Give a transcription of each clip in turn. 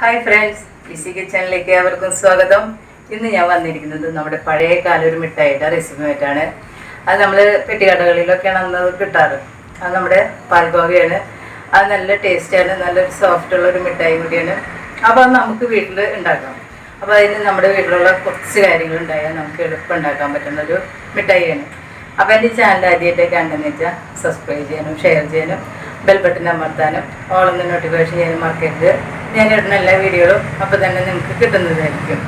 Hi friends EC കിച്ചണിലേക്ക് അവർക്കും സ്വാഗതം. ഇന്ന് ഞാൻ വന്നിരിക്കുന്നത് നമ്മുടെ പഴയ കാല ഒരു മിഠായിയുടെ റെസിപ്പിയായിട്ടാണ് അത് നമ്മൾ പെട്ടിക്കടകളിലൊക്കെയാണ് അന്ന് കിട്ടാറ്. അത് നമ്മുടെ പാൽഗോവയാണ്. അത് നല്ല ടേസ്റ്റാണ് നല്ലൊരു സോഫ്റ്റ് ഉള്ള ഒരു മിഠായി കൂടിയാണ്. അപ്പോൾ അത് നമുക്ക് വീട്ടിൽ ഉണ്ടാക്കാം. അപ്പോൾ അതിന് നമ്മുടെ വീട്ടിലുള്ള കുറച്ച് കാര്യങ്ങൾ ഉണ്ടായാൽ നമുക്ക് എളുപ്പം ഉണ്ടാക്കാൻ പറ്റുന്ന ഒരു മിഠായിയാണ്. അപ്പോൾ എന്റെ ചാനൽ ആദ്യമായിട്ട് കണ്ടെന്ന് വെച്ചാൽ സബ്സ്ക്രൈബ് ചെയ്യാനും ഷെയർ ചെയ്യാനും ബെൽ ബട്ടൺ അമർത്താനും ഓളൊന്ന് നോട്ടിഫിക്കേഷൻ ചെയ്യാനും മറക്കരുത്. ഞാൻ ഇടുന്ന എല്ലാ വീഡിയോകളും അപ്പോൾ തന്നെ നിങ്ങൾക്ക് കിട്ടുന്നതായിരിക്കും.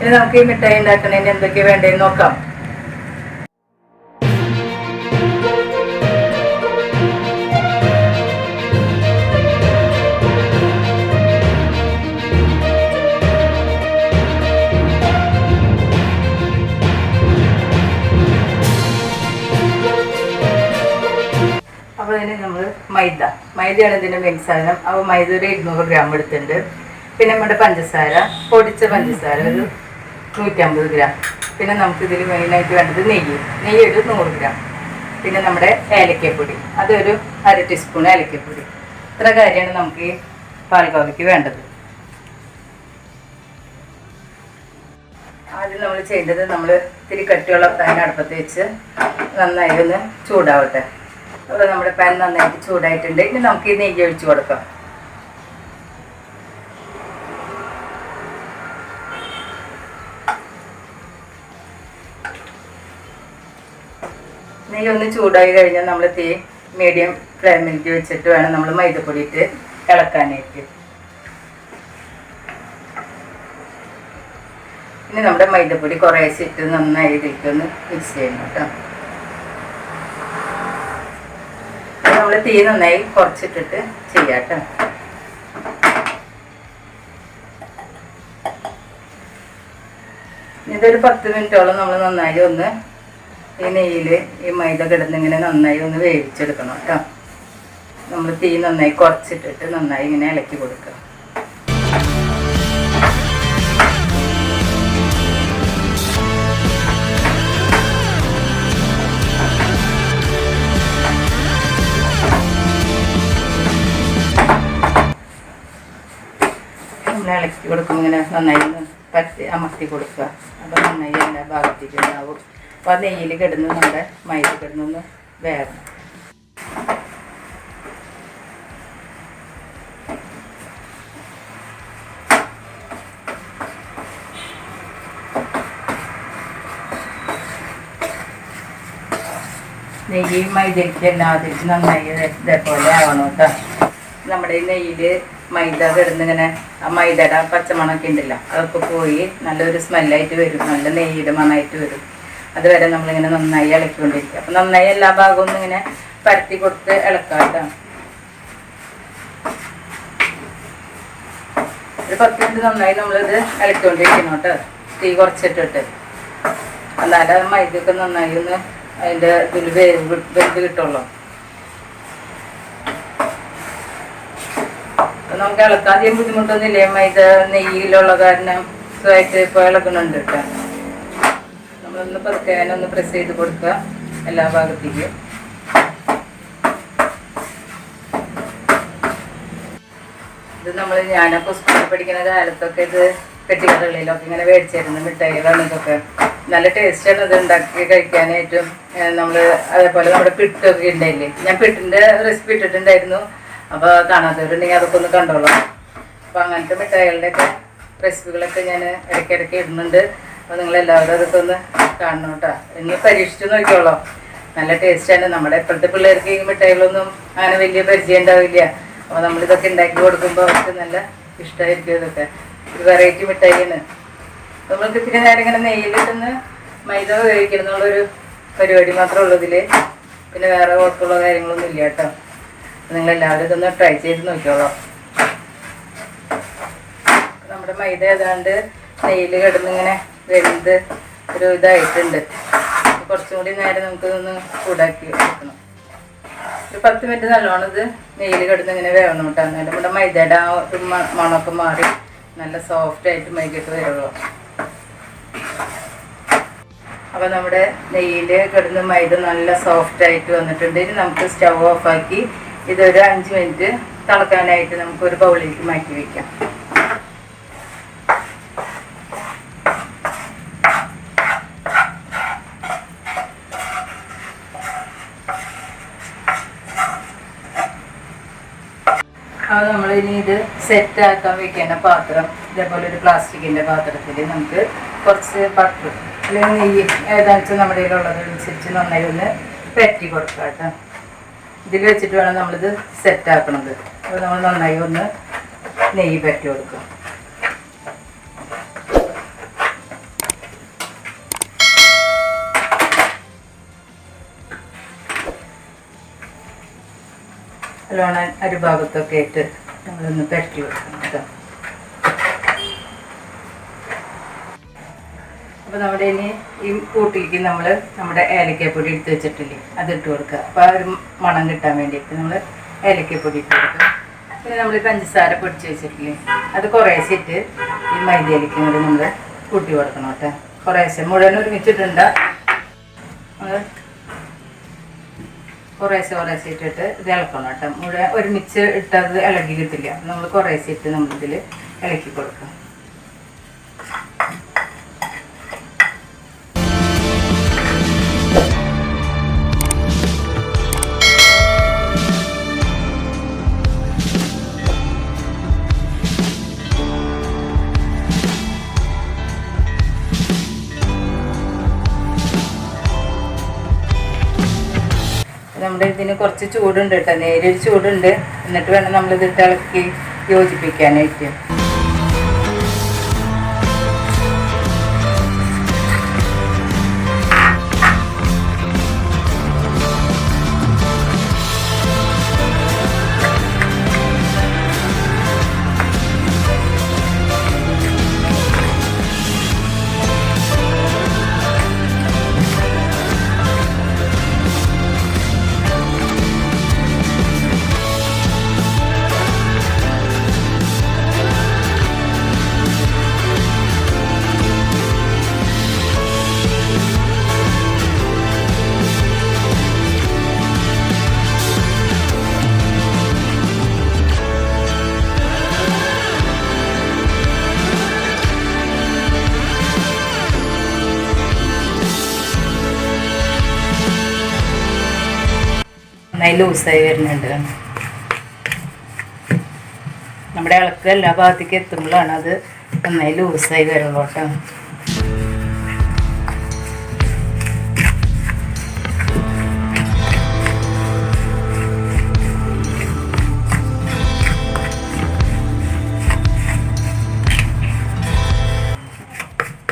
ഇനി നമുക്ക് ഈ മിഠായി ഉണ്ടാക്കുന്നതിന് എന്തൊക്കെയാണ് വേണ്ടതെന്ന് നോക്കാം. മൈദയാണ് ഇതിന്റെ മെയിൻ സാധനം. അപ്പോൾ മൈദ ഒരു ഇരുന്നൂറ് ഗ്രാം എടുത്തിട്ടുണ്ട്. പിന്നെ നമ്മുടെ പഞ്ചസാര പൊടിച്ച പഞ്ചസാര ഒരു നൂറ്റമ്പത് ഗ്രാം പിന്നെ നമുക്ക് ഇതിൽ മെയിനായിട്ട് വേണ്ടത് നെയ്യ്. നെയ്യ് ഒരു നൂറ് ഗ്രാം പിന്നെ നമ്മുടെ ഏലക്കപ്പൊടി. അതൊരു അര ടീസ്പൂൺ ഏലക്കപ്പൊടി. ഇത്ര കാര്യമാണ് നമുക്ക് ഈ പാൽക്കോവയ്ക്ക് വേണ്ടത്. ആദ്യം നമ്മൾ ചെയ്യേണ്ടത് നമ്മൾ ഇത്തിരി കട്ടിയുള്ള പാൻ അടുപ്പത്ത് വെച്ച് നന്നായി ഒന്ന് ചൂടാവട്ടെ. അപ്പോൾ നമ്മുടെ പാൻ നന്നായിട്ട് ചൂടായിട്ടുണ്ട്. ഇനി നമുക്ക് ഈ നെയ്യ് ഒഴിച്ചു കൊടുക്കാം. നെയ്യ് ഒന്ന് ചൂടായി കഴിഞ്ഞാൽ നമ്മൾ തീ മീഡിയം ഫ്ലെയിമിലേക്ക് വെച്ചിട്ട് വേണം നമ്മൾ മൈദപ്പൊടി ഇട്ട് ഇളക്കാനായിട്ട്. ഇനി നമ്മുടെ മൈദപ്പൊടി കുറേശ്ശെ ഇട്ട് നന്നായി ഇതിലേക്ക് ഒന്ന് മിക്സ് ചെയ്യണം കേട്ടോ. നമ്മൾ തീ നന്നായി കുറച്ചിട്ടിട്ട് ചെയ്യാട്ടോ. ഇതൊരു പത്ത് മിനിറ്റോളം നമ്മൾ നന്നായി ഒന്ന് ഈ നെയ്യിൽ ഈ മൈദ കിടന്നിങ്ങനെ നന്നായി ഒന്ന് വേവിച്ചെടുക്കണം കേട്ടോ. നമ്മൾ തീ നന്നായി കുറച്ചിട്ടിട്ട് നന്നായി ഇങ്ങനെ ഇളക്കി കൊടുക്കുക. നമ്മൾ ഇളക്കി കൊടുക്കുമ്പോൾ ഇങ്ങനെ നന്നായി ഒന്ന് പറ്റി അമർത്തി കൊടുക്കുക. അപ്പോൾ നന്നായി എല്ലാ ഭാഗത്തേക്ക് ഉണ്ടാവും. അപ്പോൾ ആ നെയ്യിൽ കിടന്ന് നമ്മുടെ മൈദ കിടന്നൊന്ന് വേറെ നെയ്യ് മൈദയ്ക്ക് എല്ലാത്തിനും നന്നായി ഇതേപോലെ ആവണം കേട്ടോ. നമ്മുടെ നെയ്യിൽ മൈദ കിടന്നിങ്ങനെ ആ മൈദയുടെ പച്ചമണമൊക്കെ ഉണ്ടല്ലോ അതൊക്കെ പോയി നല്ലൊരു സ്മെല്ലായിട്ട് വരും നല്ല നെയ്യുടെ മണമായിട്ട് വരും. അതുവരെ നമ്മളിങ്ങനെ നന്നായി ഇളക്കിക്കൊണ്ടിരിക്കുക. അപ്പം നന്നായി എല്ലാ ഭാഗവും ഇങ്ങനെ പരത്തി കൊടുത്ത് ഇളക്കാം കേട്ടോ. ഒരു പത്ത് മിനിറ്റ് നന്നായി നമ്മളിത് ഇളക്കിക്കൊണ്ടിരിക്കണം കേട്ടോ. തീ കുറച്ചിട്ടിട്ട്. എന്നാലും മൈദയൊക്കെ നന്നായി ഒന്ന് അതിന്റെ ഇതിൽ വേവ് വെന്ത് കിട്ടുള്ളൂ. നമുക്ക് ഇളക്കാതെയും ബുദ്ധിമുട്ടൊന്നുമില്ലേ. മൈദ നെയ്യിലുള്ള കാരണം സുഖമായിട്ട് ഇപ്പോൾ ഇളക്കുന്നുണ്ട് കേട്ടോ. നമ്മളൊന്ന് പതുക്കാനൊന്ന് പ്രസ് ചെയ്ത് കൊടുക്കുക എല്ലാ ഭാഗത്തേക്കും. ഇത് നമ്മൾ ഞാനൊക്കെ സ്കൂളിൽ പഠിക്കുന്ന കാലത്തൊക്കെ ഇത് പെട്ടിക്കടകളിലൊക്കെ ഇങ്ങനെ മേടിച്ചിരുന്നു മിഠായികളാണ് ഇതൊക്കെ. നല്ല ടേസ്റ്റാണ് ഇത് ഉണ്ടാക്കി കഴിക്കാനായിട്ടും. നമ്മൾ അതേപോലെ നമ്മുടെ പിട്ടൊക്കെ ഉണ്ടായില്ലേ? ഞാൻ പിട്ടിന്റെ റെസിപ്പി ഇട്ടിട്ടുണ്ടായിരുന്നു. അപ്പോൾ കാണാത്തവരുണ്ടെങ്കിൽ അതൊക്കെ ഒന്ന് കണ്ടോളാം. അപ്പോൾ അങ്ങനത്തെ മിഠായികളുടെയൊക്കെ റെസിപ്പികളൊക്കെ ഞാൻ ഇടയ്ക്കിടയ്ക്ക് ഇടുന്നുണ്ട്. അപ്പോൾ നിങ്ങളെല്ലാവരും അതൊക്കെ ഒന്ന് കാണണം കേട്ടോ. ഇനി പരീക്ഷിച്ച് നോക്കിയോളോ നല്ല ടേസ്റ്റാണ് നമ്മുടെ ഇപ്പോഴത്തെ പിള്ളേർക്ക് ഈ മിഠായികളൊന്നും അങ്ങനെ വലിയ പരിചയം ഉണ്ടാവില്ല. അപ്പോൾ നമ്മളിതൊക്കെ ഉണ്ടാക്കി കൊടുക്കുമ്പോൾ അവർക്ക് നല്ല ഇഷ്ടമായിരിക്കും ഇതൊക്കെ. ഒരു വെറൈറ്റി മിഠായിയാണ്. നമ്മൾക്ക് ഇത്തിരി നേരം ഇങ്ങനെ നെയ്യിലിട്ടൊന്ന് മൈദ ഉപയോഗിക്കണം എന്നുള്ളൊരു പരിപാടി മാത്രമേ ഉള്ളൂ പിന്നെ വേറെ കുഴപ്പമുള്ള കാര്യങ്ങളൊന്നും ഇല്ല കേട്ടോ. നിങ്ങൾ എല്ലാവരും ഇതൊന്ന് ട്രൈ ചെയ്ത് നോക്കിയോളാം നമ്മുടെ മൈദ ഏതാണ്ട് നെയ്യിൽ കിടന്നിങ്ങനെ വെന്ത് ഒരു ഇതായിട്ടുണ്ട്. കുറച്ചും കൂടി നേരം നമുക്ക് ഇതൊന്ന് ചൂടാക്കി വെക്കണം ഒരു പത്ത് മിനിറ്റ് നല്ലോണം ഇത് നെയ്യിൽ കിടന്ന് ഇങ്ങനെ വേവണം കേട്ടോ. എന്നാലും നമ്മുടെ മൈദയുടെ ആ ഒരു മണമൊക്കെ മാറി നല്ല സോഫ്റ്റ് ആയിട്ട് മൈകിട്ട് വരുള്ളൂ. അപ്പോൾ നമ്മുടെ നെയ്യിൽ കിടന്ന് മൈദ നല്ല സോഫ്റ്റ് ആയിട്ട് വന്നിട്ടുണ്ട്. ഇനി നമുക്ക് സ്റ്റവ് ഓഫാക്കി ഇതൊരു അഞ്ച് മിനിറ്റ് തിളക്കാനായിട്ട് നമുക്ക് ഒരു ബൗളിലേക്ക് മാറ്റി വെക്കാം. അത് നമ്മൾ ഇനി ഇത് സെറ്റ് ആക്കാൻ വെക്കേണ്ട പാത്രം ഇതേപോലെ ഒരു പ്ലാസ്റ്റിക്കിന്റെ പാത്രത്തിൽ നമുക്ക് കുറച്ച് ബട്ടർ അല്ലെങ്കിൽ നെയ്യ് ഏതാണെന്ന് വെച്ചാൽ നമ്മുടെ കയ്യിലുള്ളത് അനുസരിച്ച് നന്നായി ഒന്ന് പറ്റി കൊടുക്കാം കേട്ടോ ഇതിൽ വെച്ചിട്ട് വേണം നമ്മളിത് സെറ്റ് ആക്കണത്. അപ്പോൾ നമ്മൾ നന്നായി ഒന്ന് നെയ്യ് പറ്റി കൊടുക്കുക നല്ലോണം അരുഭാഗത്തൊക്കെ ആയിട്ട് നമ്മളൊന്ന് പരട്ടി കൊടുക്കണം കേട്ടോ. അപ്പോൾ നമ്മുടെ ഇനി ഈ കൂട്ടിലേക്ക് നമ്മൾ നമ്മുടെ ഏലക്കപ്പൊടി എടുത്ത് വെച്ചിട്ടില്ലേ അത് ഇട്ട് കൊടുക്കുക. അപ്പോൾ ആ ഒരു മണം കിട്ടാൻ വേണ്ടിയിട്ട് നമ്മൾ ഏലക്കപ്പൊടി ഇട്ട് കൊടുക്കുക. പിന്നെ നമ്മൾ പഞ്ചസാര പൊടിച്ച് വെച്ചിട്ടില്ലേ അത് കുറേശ്ശിട്ട് ഈ മൈദയിലേക്ക് കൂടി നമ്മൾ കൂട്ടി കൊടുക്കണം കേട്ടോ. കുറേശ്ശെ മുഴുവൻ ഒരുമിച്ചിട്ടുണ്ട്. നമ്മൾ കുറേശ്ശെ കുറേശ്ശെ ഇട്ടിട്ട് ഇത് ഇളക്കണം കേട്ടോ. മുഴുവൻ ഒരുമിച്ച് ഇട്ടത് ഇളകി കിട്ടില്ല. നമ്മൾ കുറേശ്ശെ ഇട്ട് നമ്മളിതിൽ ഇളക്കി കൊടുക്കാം നമ്മുടെ ഇതിന് കുറച്ച് ചൂടുണ്ട് കേട്ടോ. നേരിയൊരു ചൂടുണ്ട്. എന്നിട്ട് വേണം നമ്മൾ ഇതിട്ട് ഇളക്കി യോജിപ്പിക്കാനായിട്ട്. നന്നായി ലൂസായി വരുന്നുണ്ട് നമ്മുടെ ഇളക്ക് എല്ലാ ഭാഗത്തേക്ക് എത്തുമ്പോഴാണ് അത് നന്നായി ലൂസായി വരുള്ളൂ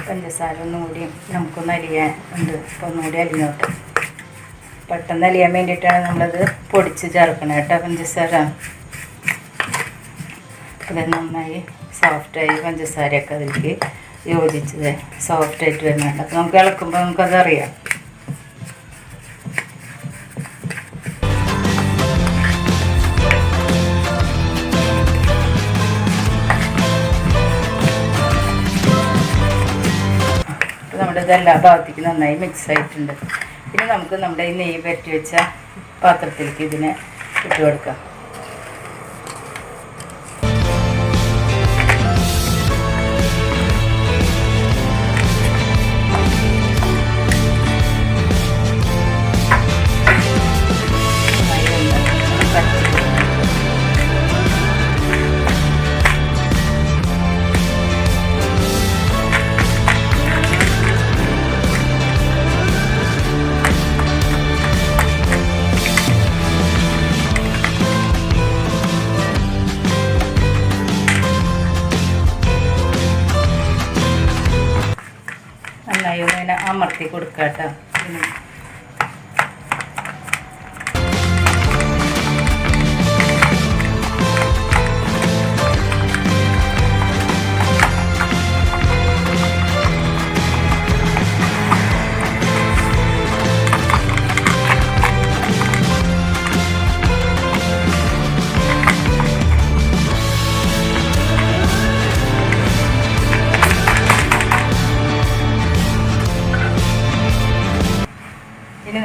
പഞ്ചസാര ഒന്നുകൂടി നമുക്കൊന്ന് അരിയാൻ ഉണ്ട്. ഒന്നുകൂടി അരിഞ്ഞോട്ടെ. പെട്ടെന്ന് അലിയാൻ വേണ്ടിയിട്ടാണ് നമ്മളത് പൊടിച്ച് ചേർക്കണം കേട്ടോ പഞ്ചസാര. അത് നന്നായി സോഫ്റ്റായി പഞ്ചസാരയൊക്കെ അതിലേക്ക് യോജിച്ചത് സോഫ്റ്റായിട്ട് വരുന്നുണ്ട്. അപ്പോൾ നമുക്ക് ഇളക്കുമ്പോൾ നമുക്കത് അറിയാം അപ്പോൾ നമ്മുടെ ഇതെല്ലാ ഭാഗത്തേക്ക് നന്നായി മിക്സ് ആയിട്ടുണ്ട്. ഇനി നമുക്ക് നമ്മുടെ ഈ നെയ്യ് പറ്റി വെച്ച പാത്രത്തിലേക്ക് ഇതിനെ ഇട്ട് കൊടുക്കാം. ഇങ്ങനെ അമർത്തി കേട്ടോ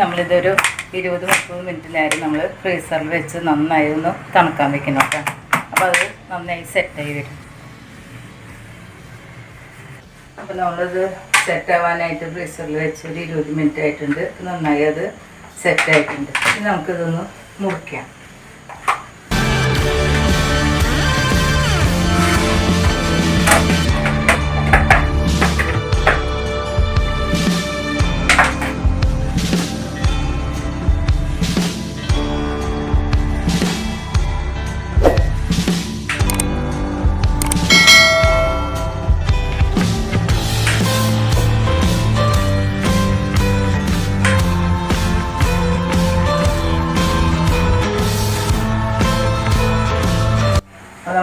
നമ്മളിതൊരു ഇരുപത് മുപ്പത് മിനിറ്റ് നേരം നമ്മൾ ഫ്രീസറിൽ വെച്ച് നന്നായി ഒന്ന് തണുക്കാൻ വെക്കണം കേട്ടോ. അപ്പോൾ അത് നന്നായി സെറ്റായി വരും. അപ്പോൾ നമ്മളത് സെറ്റാവാനായിട്ട് ഫ്രീസറിൽ വെച്ച് ഒരു ഇരുപത് മിനിറ്റ് ആയിട്ടുണ്ട്. നന്നായി അത് സെറ്റായിട്ടുണ്ട് ഇനി നമുക്കിതൊന്ന് മുറിക്കാം.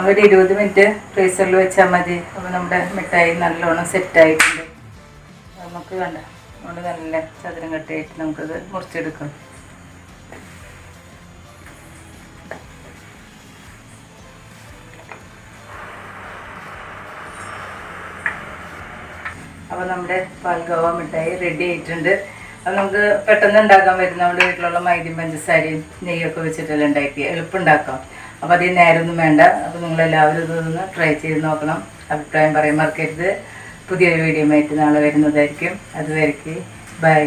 നമ്മളൊരു ഇരുപത് മിനിറ്റ് ഫ്രീസറിൽ വെച്ചാൽ മതി. അപ്പോൾ നമ്മുടെ മിഠായി നല്ലോണം സെറ്റായിട്ടുണ്ട് നമുക്ക് വേണ്ട അതുകൊണ്ട് നല്ല ചതുരം കെട്ടിയായിട്ട് നമുക്കത് മുറിച്ചെടുക്കാം. അപ്പോൾ നമ്മുടെ പാൽഗോവ മിഠായി റെഡി ആയിട്ടുണ്ട്. അത് നമുക്ക് പെട്ടെന്ന് ഉണ്ടാക്കാൻ പറ്റും നമ്മുടെ വീട്ടിലുള്ള മൈദയും പഞ്ചസാരയും നെയ്യൊക്കെ വെച്ചിട്ടെല്ലാം ഉണ്ടാക്കി എളുപ്പം ഉണ്ടാക്കാം അപ്പോൾ അതിൽ നേരമൊന്നും വേണ്ട. അപ്പോൾ നിങ്ങളെല്ലാവരും ഇതൊന്ന് ട്രൈ ചെയ്ത് നോക്കണം. അഭിപ്രായം പറയാൻ മറക്കരുത്. പുതിയൊരു വീഡിയോ ആയിട്ട് നാളെ വരുന്നതായിരിക്കും. അതുവരയ്ക്ക് ബൈ